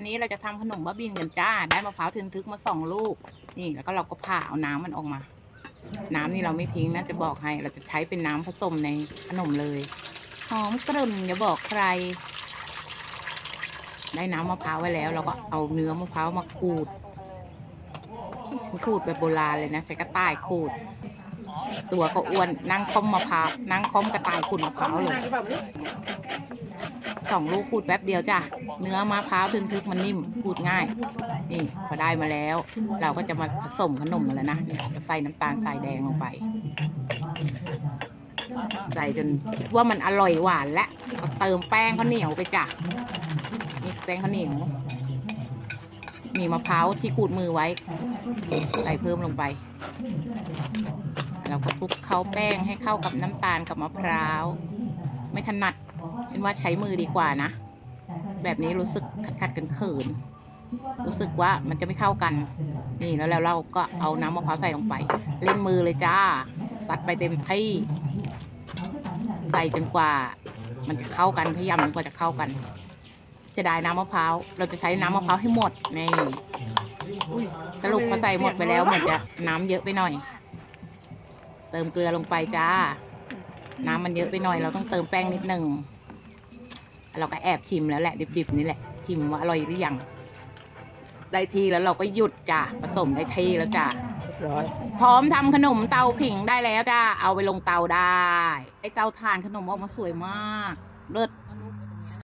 วันนี้เราจะทำขนมบ้าบินกันจ้า ได้มะพร้าวทึนทึกมาสองลูก นี่แล้วก็เราก็ผ่าเอาน้ำมันออกมา น้ำนี่เราไม่ทิ้งนะจะบอกให้เราจะใช้เป็นน้ำผสมในขนมเลยหอมกรุ่นอย่าบอกใคร ได้น้ำมะพร้าวไว้แล้ว เราก็เอาเนื้อมะพร้าวมาขูดขูดแบบโบราณเลยนะใช้กระต่ายขูด ตัวก็อ้วนนั่งคอมมะพร้าวนั่งคอมกระต่ายขูดมะพร้าวเลยสองลูกขูดแป๊บเดียวจ้ะ เนื้อมะพร้าวทึนทึกมันนิ่มขูดง่าย นี่พอได้มาแล้ว เราก็จะมาผสมขนมกันแล้วนะใส่น้ำตาลทรายแดงลงไป ใส่จนคิดว่ามันอร่อยหวานและก็เติมแป้งข้าวเหนียวไปจ้ะ นี่แป้งข้าวเหนียว มีมะพร้าวที่ขูดมือไว้ ใส่เพิ่มลงไป เราก็คลุกเคล้าแป้งให้เข้ากับน้ำตาลกับมะพร้าว ไม่ถนัด ฉันว่าใช้มือดีกว่านะ แบบนี้รู้สึกขัดขัดกันเขิน รู้สึกว่ามันจะไม่เข้ากัน นี่แล้วแล้วเราก็เอาน้ำมะพร้าวใส่ลงไป เล่นมือเลยจ้าซัดไปเต็มที่ใส่จนกว่า มันจะเข้ากันขยำจนกว่าจะเข้ากันเสียดายน้ำมะพร้าว เราจะใช้น้ำมะพร้าวให้หมดนี่สรุปพอใส่หมดไปแล้วเหมือนจะน้ำเยอะไปหน่อย เติมเกลือลงไปจ้า น้ำมันเยอะไปหน่อยเราต้องเติมแป้งนิดหนึ่งเราก็แอบชิมแล้วแหละดิบๆนี่แหละ ชิมว่าอร่อยหรือยังได้ทีแล้วเราก็หยุดจ้ะผสมได้ทีแล้วจ้ะร้อยพร้อมทำขนมเตาผิงได้แล้วจ้าเอาไปลงเตาได้ไอเตาถ่านขนมออกมาสวยมาก เลิศ